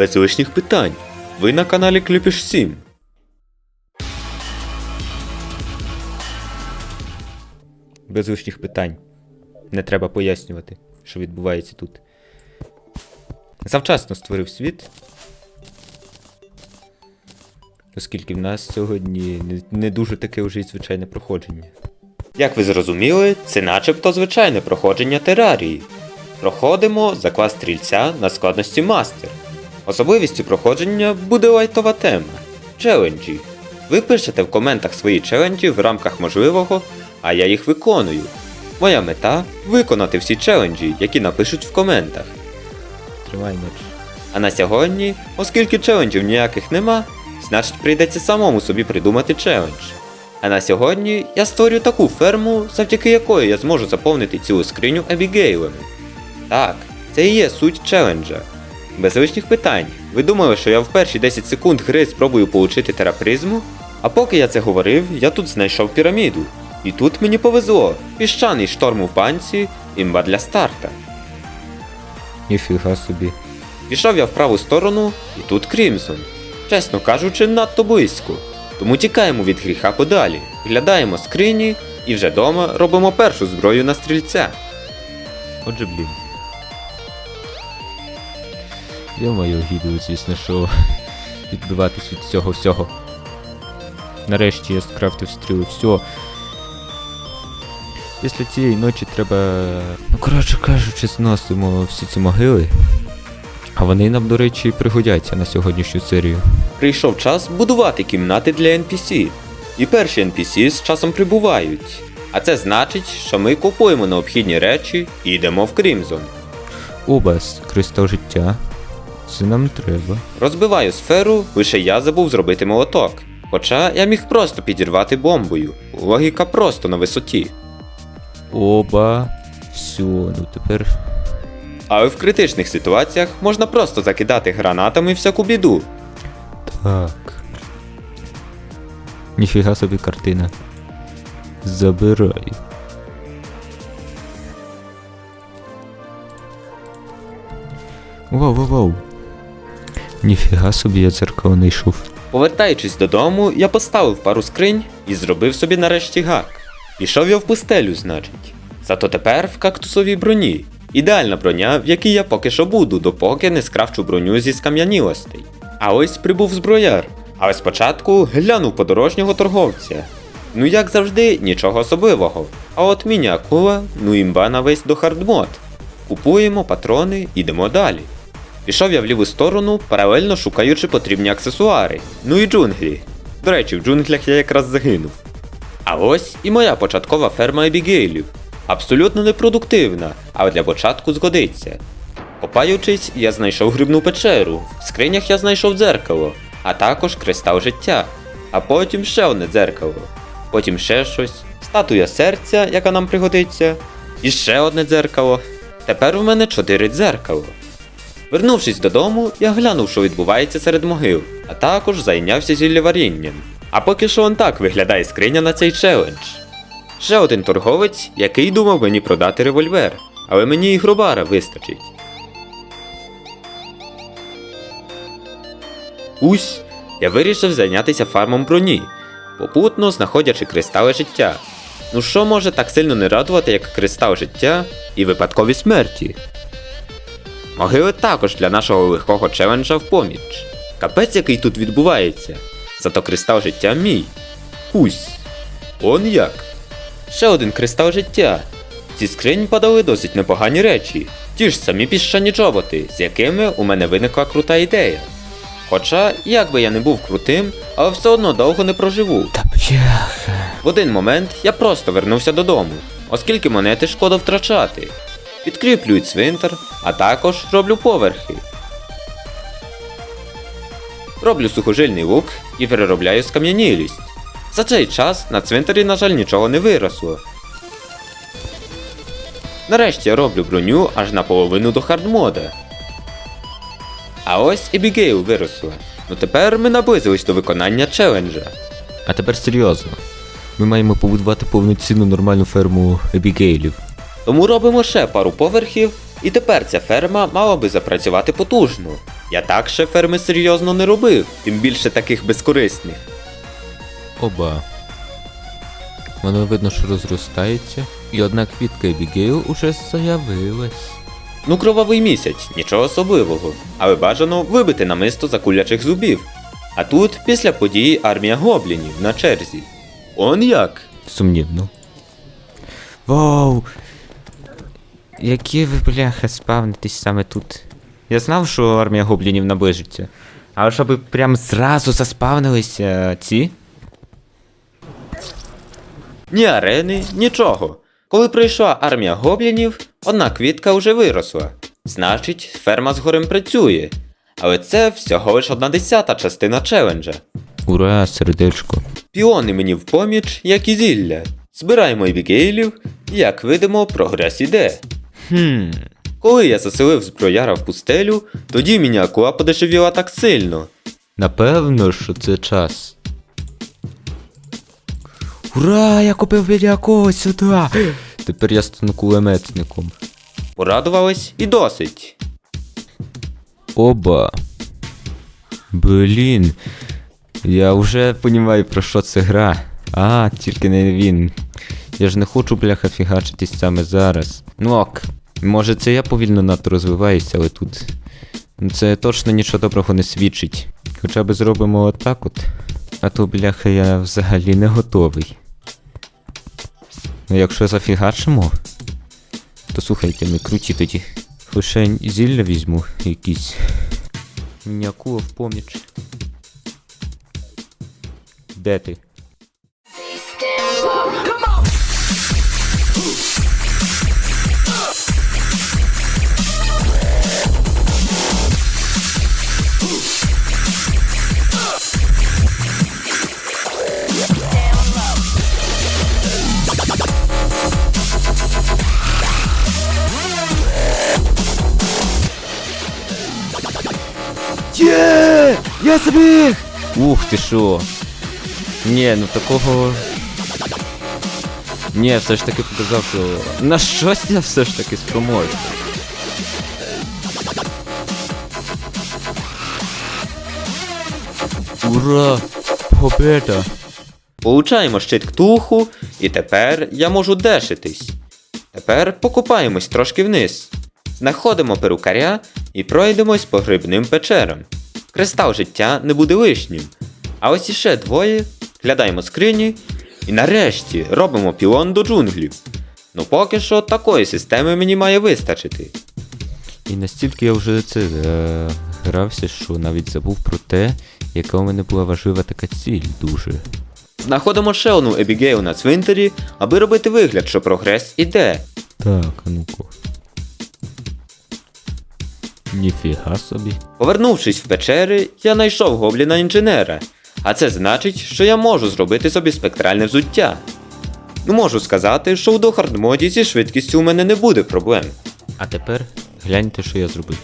без лишніх питань. Ви на каналі Кліпіш 7. Без лишніх питань. Не треба пояснювати, що відбувається тут. Завчасно створив світ. Оскільки в нас сьогодні не, дуже таке вже й звичайне проходження. Як ви зрозуміли, це начебто звичайне проходження терарії. Проходимо за клас стрільця на складності мастер. Особливістю проходження буде лайтова тема челенджі. Ви пишете в коментах свої челенджі в рамках можливого, а я їх виконую. Моя мета виконати всі челенджі, які напишуть в коментах. Тримай меч. А на сьогодні, оскільки челенджів ніяких нема, значить прийдеться самому собі придумати челендж. А на сьогодні я створю таку ферму, завдяки якої я зможу заповнити цілу скриню Ебігейлами. Так, це і є суть челенджа. Без лишніх питань. Ви думали, що я в перші 10 секунд гри спробую получити терапризму? А поки я це говорив, я тут знайшов піраміду. І тут мені повезло. Піщаний шторм у панці, імба для старта. Ніфіга собі. Пішов я в праву сторону, і тут Крімсон. Чесно кажучи, надто близько. Тому тікаємо від гріха подалі, глядаємо скрині і вже дома робимо першу зброю на стрільця. Отже, блін. Маю гіду, звісно, що відбиватись від цього всього. Нарешті я скрафтив стріли, все. Після цієї ночі треба. Ну, коротше кажучи, зносимо всі ці могили. А вони нам, до речі, пригодяться на сьогоднішню серію. Прийшов час будувати кімнати для NPC. І перші NPC з часом прибувають. А це значить, що ми купуємо необхідні речі і йдемо в Крімзон. Обас, кристал життя. Це нам треба. Розбиваю сферу, лише я забув зробити молоток. Хоча я міг просто підірвати бомбою. Логіка просто на висоті. Оба. Все, ну тепер. Але в критичних ситуаціях можна просто закидати гранатами всяку біду. Так. Ніфіга собі картина. Забирай. Вау, вау, вау. Ніфіга собі я не йшов. Повертаючись додому, я поставив пару скринь і зробив собі нарешті гак. Пішов я в пустелю, значить. Зато тепер в кактусовій броні. Ідеальна броня, в якій я поки що буду, допоки не скрафчу броню зі скам'янілостей. А ось прибув зброяр. Але спочатку глянув подорожнього торговця. Ну як завжди, нічого особливого. А от міні-акула, ну імба на весь до хардмод. Купуємо патрони, ідемо далі. Пішов я в ліву сторону, паралельно шукаючи потрібні аксесуари. Ну і джунглі. До речі, в джунглях я якраз загинув. А ось і моя початкова ферма Ебігейлів. Абсолютно непродуктивна, але для початку згодиться. Копаючись, я знайшов грибну печеру, в скринях я знайшов дзеркало, а також кристал життя, а потім ще одне дзеркало, потім ще щось, статуя серця, яка нам пригодиться, і ще одне дзеркало. Тепер у мене чотири дзеркало. Вернувшись додому, я глянув, що відбувається серед могил, а також зайнявся зіллєварінням. А поки що он так виглядає скриня на цей челендж. Ще один торговець, який думав мені продати револьвер, але мені і гробара вистачить. Усь, я вирішив зайнятися фармом броні, попутно знаходячи кристали життя. Ну що може так сильно не радувати, як кристал життя і випадкові смерті? Могили також для нашого легкого челенджа в поміч. Капець, який тут відбувається. Зато кристал життя мій. Усь. Он як. Ще один кристал життя. Зі скринь падали досить непогані речі. Ті ж самі піщані чоботи, з якими у мене виникла крута ідея. Хоча, як би я не був крутим, але все одно довго не проживу. Та бляха. В один момент я просто вернувся додому, оскільки монети шкода втрачати. Підкріплюю цвинтар, а також роблю поверхи. Роблю сухожильний лук і переробляю скам'янілість. За цей час на цвинтарі, на жаль, нічого не виросло. Нарешті я роблю броню аж наполовину до хардмода. А ось і Бігейл виросла. Ну тепер ми наблизились до виконання челенджа. А тепер серйозно. Ми маємо побудувати повноцінну нормальну ферму ебігейлів. Тому робимо ще пару поверхів, І тепер ця ферма мала би запрацювати потужно. Я так ще ферми серйозно не робив, тим більше таких безкорисних. Оба. Воно видно, що розростається, і одна квітка Ебігейл уже заявилась. Ну, кровавий місяць, нічого особливого, але бажано вибити намисто закулячих зубів. А тут, після події, армія гоблінів на черзі. Он як? Сумнівно. Вау! Які ви, бляха, спавнитесь саме тут. Я знав, що армія гоблінів наближиться. Але щоб прям зразу заспавнилися ці. Ні арени, нічого. Коли прийшла армія гоблінів, одна квітка вже виросла. Значить, ферма з горем працює. Але це всього лиш одна десята частина челенджа. Ура, сердечко. Піони мені в поміч, як і зілля. Збираємо ебігейлів, і, як видимо, прогрес іде. Хм. Коли я заселив зброяра в пустелю, тоді мініакура подешевіла так сильно. Напевно, що це час. Ура! Я купив біляко сюди! Тепер я стану кулеметником. Порадувались і досить. Оба. Блін. Я вже розумію, про що це гра. А, тільки не він. Я ж не хочу, бляха, фігачитись саме зараз. Ну ок. Може це я повільно надто розвиваюся, але тут. ну, Це точно нічого доброго не свідчить. Хоча б зробимо отак от. А то, бляха, я взагалі не готовий. Ну якщо зафігачимо, то слухайте, ми круті тоді. Лише зілля візьму якісь. Мініакула в поміч. Де ти? Я збіг! Ух ти шо. Ні, ну такого. Ні, все ж таки показав, що. На щось я все ж таки спроможний. Ура! Победа! Получаємо щит ктуху, і тепер я можу дешитись. Тепер покупаємось трошки вниз. Знаходимо перукаря і пройдемось по грибним печерам. Кристал життя не буде лишнім. А ось іще двоє, глядаємо скрині, і нарешті робимо пілон до джунглів. Ну поки що такої системи мені має вистачити. І настільки я вже це е, грався, що навіть забув про те, яка у мене була важлива така ціль дуже. Знаходимо ще одну Ебігейл на цвинтарі, аби робити вигляд, що прогрес іде. Так, а ну-ка. Ніфіга собі. Повернувшись в печери, я знайшов гобліна інженера, а це значить, що я можу зробити собі спектральне взуття. Ну можу сказати, що у дохардмоді зі швидкістю у мене не буде проблем. А тепер гляньте, що я зробив.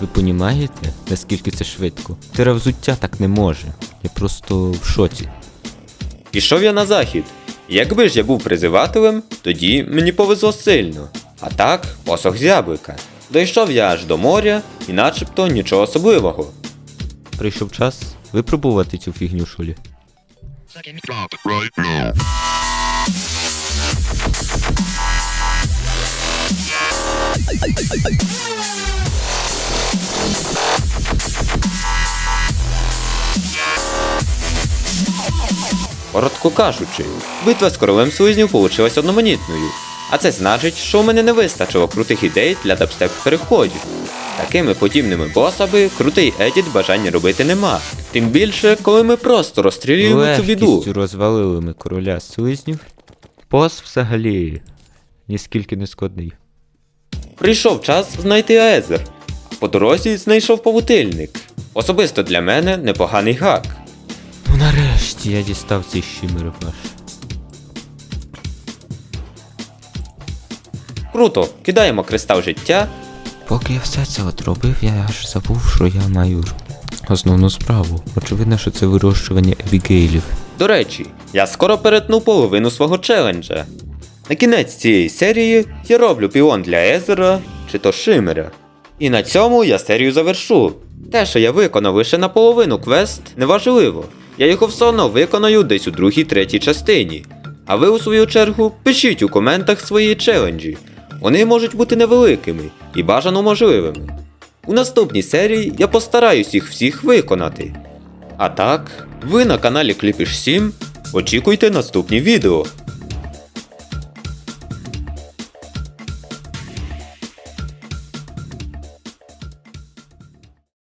Ви понімаєте, наскільки це швидко? Тера взуття так не може. Я просто в шоці. Пішов я на захід. Якби ж я був призивателем, тоді мені повезло сильно. А так, посох зяблика. Дійшов я аж до моря, і начебто нічого особливого. Прийшов час випробувати цю фігню шолі. Коротко кажучи, битва з королем слизнів получилась одноманітною. А це значить, що у мене не вистачило крутих ідей для дабстеп переходів. З такими подібними босами крутий едіт бажання робити нема. Тим більше, коли ми просто розстрілюємо цю біду. Легкістю розвалили ми короля слизнів. Бос взагалі ніскільки не складний. Прийшов час знайти Аезер. По дорозі знайшов павутильник. Особисто для мене непоганий гак. Ну нарешті я дістав цей щимер ваш. Круто, кидаємо кристал життя. Поки я все це от робив, я аж забув, що я маю основну справу. Очевидно, що це вирощування ебігейлів. До речі, я скоро перетну половину свого челенджа. На кінець цієї серії я роблю піон для Езера чи то Шимера. І на цьому я серію завершу. Те, що я виконав лише наполовину квест, неважливо. Я його все одно виконаю десь у другій третій частині. А ви, у свою чергу, пишіть у коментах свої челенджі. Вони можуть бути невеликими і бажано можливими. У наступній серії я постараюсь їх всіх виконати. А так, ви на каналі Кліпіш 7 очікуйте наступні відео.